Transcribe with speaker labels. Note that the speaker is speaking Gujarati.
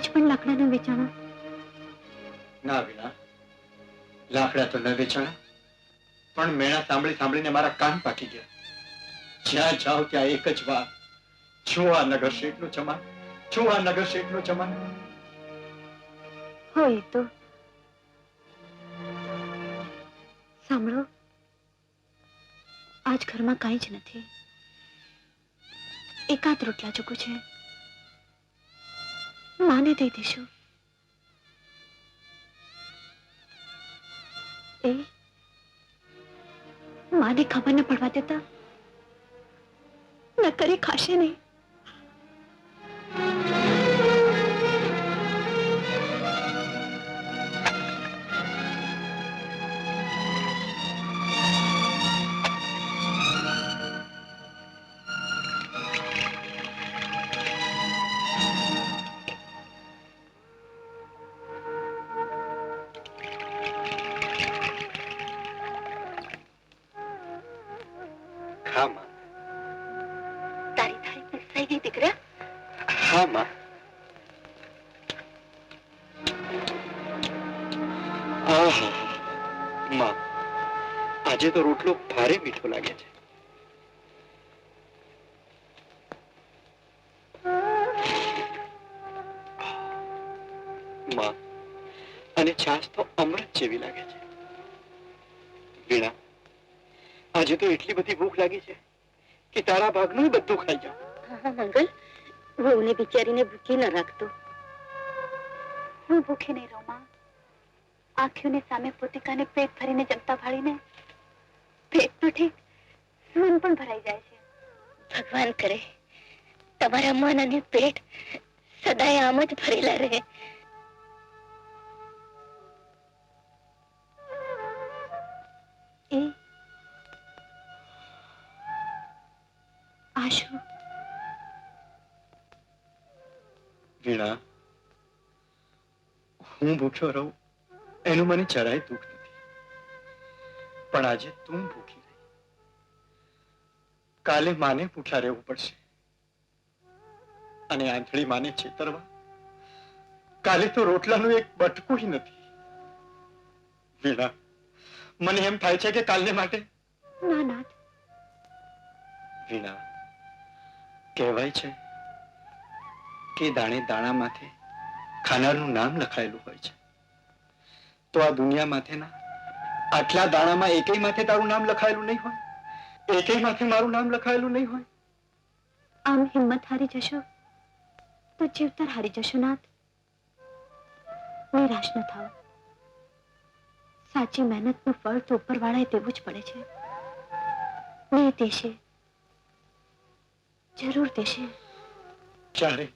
Speaker 1: આજ પણ લાકડાના વેચાણા?
Speaker 2: ના વિના. લાકડા તો ન વેચાણા. પણ મેણા સાંભળી સાંભળીને મારા કાન પાકી ગયા. જ્યાં જાઓ ત્યાં એક જ વાત. છો આ નગર શેઠનું ચમાન છો આ નગર શેઠનું ચમાન
Speaker 1: હોય તો. સાંભળો. આજ ઘરમાં કાંઈ જ નથી. એકાદ રોટલા ચૂકું છે. માને દઈ દઈશું. એ? માને ખબર ન પડવા દેતા? ન કરી ખાશે નહીં.
Speaker 2: ખા માં
Speaker 1: તારી થાળી પીસાઈ ગઈ દીકરા
Speaker 2: હા માં માં આજે તો રોટલો ભારે મીઠો લાગે છે. માં અને છાશ તો અમૃત જેવી લાગે છે. વીણા આજે તો એટલી બધી ભૂખ લાગી છે કે તારા ભાગનું બધું ખાઈ જાઉં
Speaker 1: હા મંગલ વહુને બિચારીને ભૂખી ન રાખતો. હું ભૂખી નહીં રહું માં. આંખીઓની સામે પોતિકાને પેટ ભરીને જમતા ભાળીને પેટ તો ઠીક મન પણ ભરાઈ જાય છે. ભગવાન કરે તમારા મન અને પેટ સદાય આમ જ ભરેલા રહે. આશુ
Speaker 2: વીણા હું ભૂખ્યો રહું એનું મને જરાય દુઃખ નથી. પણ આજે તું ભૂખી રહી. કાલે માને ભૂખ્યા રહેવું પડશે. અને આંધળી માને છેતરવા કાલે તો રોટલાનું એક બટકું નથી. વીણા મને એમ થાય છે કે કાલને માટે
Speaker 1: ના નાથ
Speaker 2: વીણા કહેવાય છે કે દાણે દાણામાંથી ખાનારનું નામ લખાયેલું હોય છે. તો આ દુનિયા માથેના આટલા દાણામાં એકેય માથે તારું નામ લખાયેલું નહીં હોય? એકેય માથે મારું નામ લખાયેલું નહીં હોય?
Speaker 1: આમ હિંમત હારી જશો તો જીવતર હારી જશો નાથ. નિરાશ ન થાવ. સાચી મહેનતનું ફળ તો ઉપરવાળાએ દેવું જ પડે છે. ને દેશે જરૂર દેશે.
Speaker 2: ક્યારે